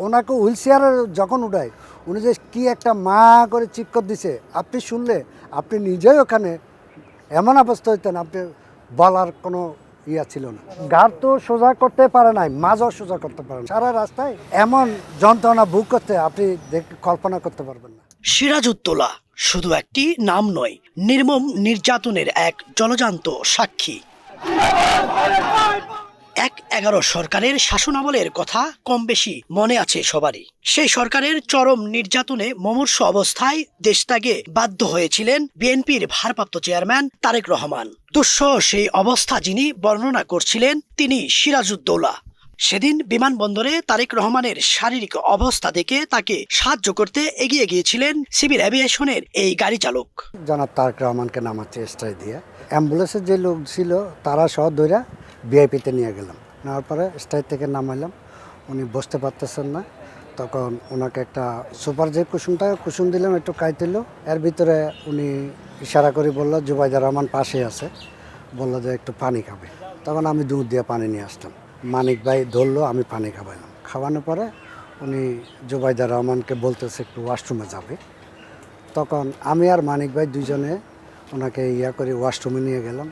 ওনাকে হুইল চেয়ারে যখন উঠায় উনি যে কি একটা মা করে চিৎকর দিছে আপনি শুনলে আপনি নিজেই ওখানে এমন অবস্থা হইতেন আপনি বলার কোনো ইয়া ছিল না। গার তো সোজা করতে পারে নাই মাঝও সোজা করতে পারে সারা রাস্তায় এমন যন্ত্রণা বুক করতে আপনি দেখ- কল্পনা করতে পারবেন না। সিরাজউদ্দৌলা শুধু একটি নাম নয় নির্মম নির্যাতনের এক জলজান্ত সাক্ষী। এক এগারো সরকারের শাসনামলের কথা কম বেশি মনে আছে সবারই। সেই সরকারের চরম নির্যাতনে মমূর্ষ অবস্থায় দেশত্যাগে বাধ্য হয়েছিলেন বিএনপির ভারপ্রাপ্ত চেয়ারম্যান তারেক রহমান। দুঃসহ সেই অবস্থা যিনি বর্ণনা করছিলেন, তিনি সিরাজউদ্দৌলা। সেদিন বিমানবন্দরে তারেক রহমানের শারীরিক অবস্থা দেখে তাকে সাহায্য করতে এগিয়ে গিয়েছিলেন সিভিল অ্যাভিয়েশনের এই গাড়ি চালক জনাব তারেক রহমানকে নামাচ্ছে স্ট্রাই দিয়ে। অ্যাম্বুলেন্সের যে লোক ছিল, তারা সহ ধইরা ভিআইপিতে নিয়ে গেলাম। নেওয়ার পরে স্ট্রাই থেকে নামাইলাম। উনি বসতে পারতেছেন না। তখন ওনাকে একটা সুপার যে কুসুমটা, কুসুম দিলাম, একটু খাইতেল এর ভিতরে উনি ইশারা করে বলল, জুবাইদার রহমান পাশে আছে। বলল যে, একটু পানি খাবে। তখন আমি দুধ দিয়ে পানি নিয়ে আসলাম। মানিক ভাই ধরলো, আমি পানি খাওয়াইলাম। খাওয়ানোর পরে উনি জুবাইদার রহমানকে বলতেছে, একটু ওয়াশরুমে যাবে। তখন আমি আর মানিক ভাই দুজনে ওনাকে ইয়া করে ওয়াশরুমে নিয়ে গেলাম।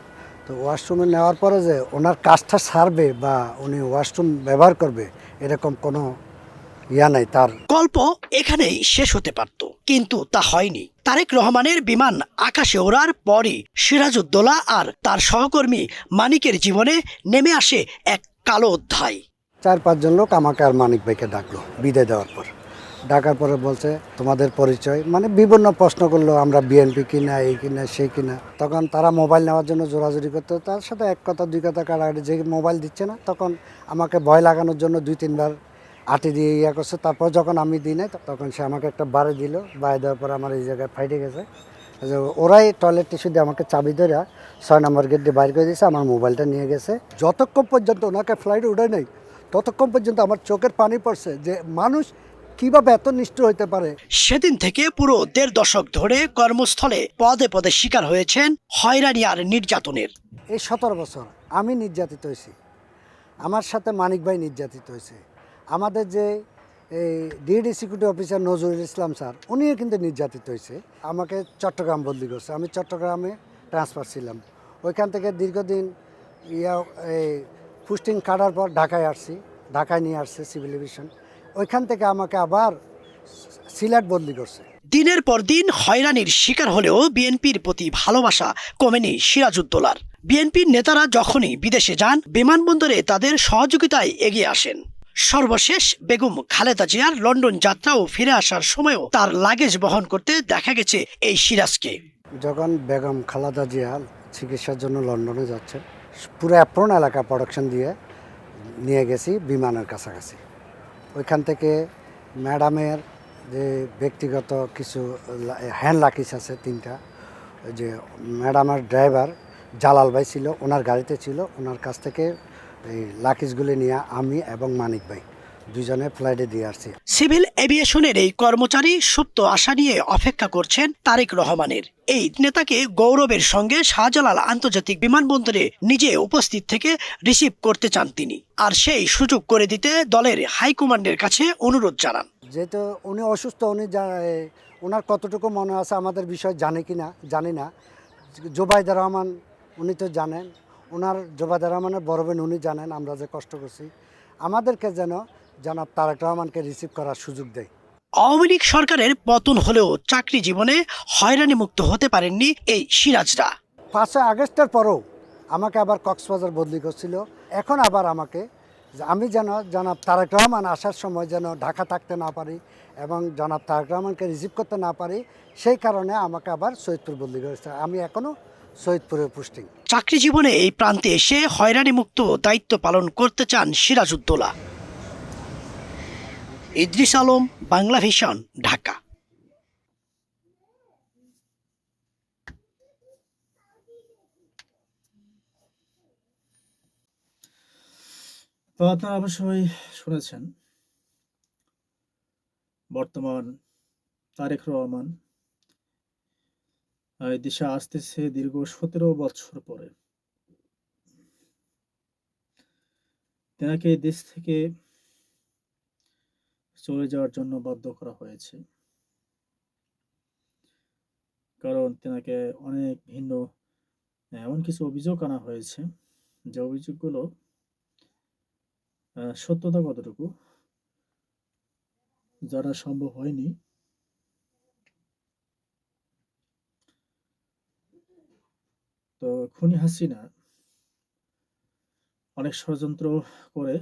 তো ওয়াশরুমে নেওয়ার পরে যে ওনার কাজটা সারবে বা উনি ওয়াশরুম ব্যবহার করবে এরকম কোনো ইয়া নাই তার। গল্প এখানেই শেষ হতে পারত কিন্তু তা হয়নি। তারেক রহমানের বিমান আকাশে ওড়ার পরই সিরাজউদ্দৌলা আর তার সহকর্মী মানিকের জীবনে নেমে আসে এক কালো অধ্যায়। চার পাঁচজন লোক আমাকে আর মানিক ভাইকে ডাকলো বিদায় দেওয়ার পর। ডাকার পরে বলছে, তোমাদের পরিচয়। মানে বিভিন্ন প্রশ্ন করল, আমরা বিএনপি কিনা, এই কিনা সেই কিনা? তখন তারা মোবাইল নেওয়ার জন্য জোরাজুরি করতো। তার সাথে এক কথা, দুই কথা কাটাকাটি, যে মোবাইল দিচ্ছে না, তখন আমাকে ভয় লাগানোর জন্য দুই, তিনবার আটি দিয়ে ইয়া করছে। তারপর যখন আমি দিই নাই, তখন সে আমাকে একটা বাড়ি দিল। বাড়ি দেওয়ার পর আমার এই জায়গায় ফাইটে গেছে। ওরাই টয়লেট টিস্যু দিয়ে আমাকে চাবি ধরে ছয় নম্বর গেট দিয়ে বাইর করে দিয়েছে, আমার মোবাইলটা নিয়ে গেছে। যতক্ষণ পর্যন্ত ওনাকে ফ্লাইটে উঠে নেই, ততক্ষণ পর্যন্ত আমার চোখের পানি পড়ছে যে মানুষ কীভাবে এত নিষ্ঠুর হইতে পারে? সেদিন থেকে পুরো দেড় দশক ধরে কর্মস্থলে পদে পদে শিকার হয়েছেন হয়রানি আর নির্যাতনের। এই সতেরো বছর আমি নির্যাতিত হয়েছি। আমার সাথে মানিক ভাই নির্যাতিত হয়েছে। আমাদের যে এই DD security officer Nazrul Islam sir উনিও কিন্তু নির্যাতিত হয়েছে। আমাকে চট্টগ্রাম বদলি করছে। আমি চট্টগ্রামে ট্রান্সফার ছিলাম। ওইখান থেকে দীর্ঘদিন ইয়া এই পোস্টিং কাটার পর ঢাকায় আসছি। ঢাকায় নিয়ে আসছে সিভিল ডিভিশন ওইখান থেকে আমাকে আবার সিলেট বদলি করছে। দিনের পর দিন হয়রানির শিকার হলেও বিএনপির প্রতি ভালোবাসা কমেনি সিরাজউদ্দৌলার। বিএনপির নেতারা যখনই বিদেশে যান বিমানবন্দরে তাদের সহযোগিতায় এগিয়ে আসেন। সর্বশেষ বেগম খালেদা জিয়ার লন্ডন যাত্রা ও ফিরে আসার সময়ও তার লাগেজ বহন করতে দেখা গেছে এই সিরাজকে। যখন বেগম খালেদা জিয়া চিকিৎসার জন্য লন্ডনে যাচ্ছে পুরো অ্যাপ্রন এলাকা প্রোডাকশন দিয়ে নিয়ে গেছি বিমানের কাছাকাছি। ওইখান থেকে ম্যাডামের যে ব্যক্তিগত কিছু হ্যান্ড লাকিস আছে তিনটা যে ম্যাডামের ড্রাইভার জালাল ভাই ছিল, ওনার গাড়িতে ছিল, ওনার কাছ থেকে এই লাকিসগুলি নিয়ে আমি এবং মানিক ভাই। দুজনে ফ্লাইটে দিয়ে আসছি। সিভিল এভিয়েশনের এই কর্মচারী সুপ্ত আশা নিয়ে অপেক্ষা করছেন তারেক রহমানের। এই নেতাকে গৌরবের সঙ্গে শাহজালাল আন্তর্জাতিক বিমানবন্দরে নিজে উপস্থিত থেকে রিসিভ করতে চান তিনি। আর সেই সুযোগ করে দিতে দলের হাইকমান্ডের কাছে অনুরোধ জানান। যেহেতু উনি অসুস্থ উনি ওনার কতটুকু মনে আছে আমাদের বিষয় জানে কি না জানি না। জোবাইদা রহমান উনি তো জানেন ওনার জোবাইদা রহমানের বড় বোন উনি জানেন আমরা যে কষ্ট করছি। আমাদেরকে যেন জনাব তারেক রহমানকে রিসিভ করার সুযোগ দেয়। আওয়ামী লীগ সরকারের পতন হলেও চাকরি জীবনে হয়রানি মুক্ত হতে পারেননি এই সিরাজরা। পাঁচই আগস্টের পরও আমাকে আবার কক্সবাজার বদলি করছিল। এখন আবার আমাকে আমি যেন জনাব তারেক রহমান আসার সময় যেন ঢাকা থাকতে না পারি এবং জনাব তারেক রহমানকে রিসিভ করতে না পারি সেই কারণে আমাকে আবার সৈয়দপুর বদলি করেছে। আমি এখনও সৈয়দপুরে পোস্টিং চাকরি জীবনে এই প্রান্তে এসে হয়রানি মুক্ত দায়িত্ব পালন করতে চান সিরাজউদ্দৌলা। ইদ্রিস আলম, বাংলা ভিশন, ঢাকা। তো আপনারা অবশ্যই শুনেছেন, বর্তমান তারেক রহমান, এই দেশে আসতেছে দীর্ঘ সতেরো বছর পরে। তেনাকে দেশ থেকে চলে যাওয়ার জন্য বাধ্য করা হয়েছে। কারণ তেনাকে অনেক ভিন্ন এমন কিছু অভিযোগ আনা হয়েছে, যে অভিযোগগুলো সত্যতা কতটুকু যারা সম্ভব হয়নি। তো খুনি হাসিনা অনেক ষড়যন্ত্র করে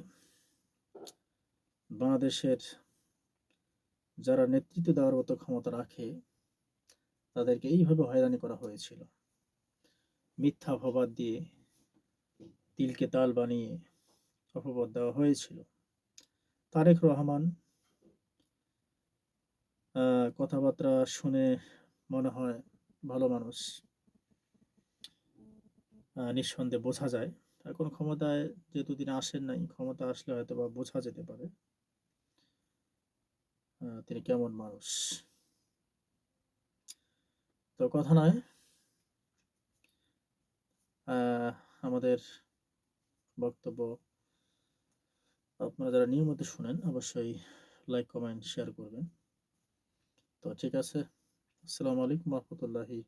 বাংলাদেশের যারা নেতৃত্ব দেওয়ার মতো ক্ষমতা রাখে, তাদেরকে এইভাবে হয়রানি করা হয়েছিল। মিথ্যা অপবাদ দিয়ে তিলকে তাল বানিয়ে অপবাদ দেওয়া হয়েছিল। তারেক রহমান কথাবার্তা শুনে মনে হয় ভালো মানুষ। নিঃসন্দেহে বোঝা যায়। এখন ক্ষমতায় যেহেতু তিনি আসেন নাই, ক্ষমতা আসলে হয়তো বা বোঝা যেতে পারে। তিনি কেমন মানুষ? তো কথা নয়। আমাদের বক্তব্য আপনারা যারা নিয়মিত শুনেন, অবশ্যই লাইক কমেন্ট শেয়ার করবেন। তো ঠিক আছে। আসসালামু আলাইকুম রহমতুল্লাহি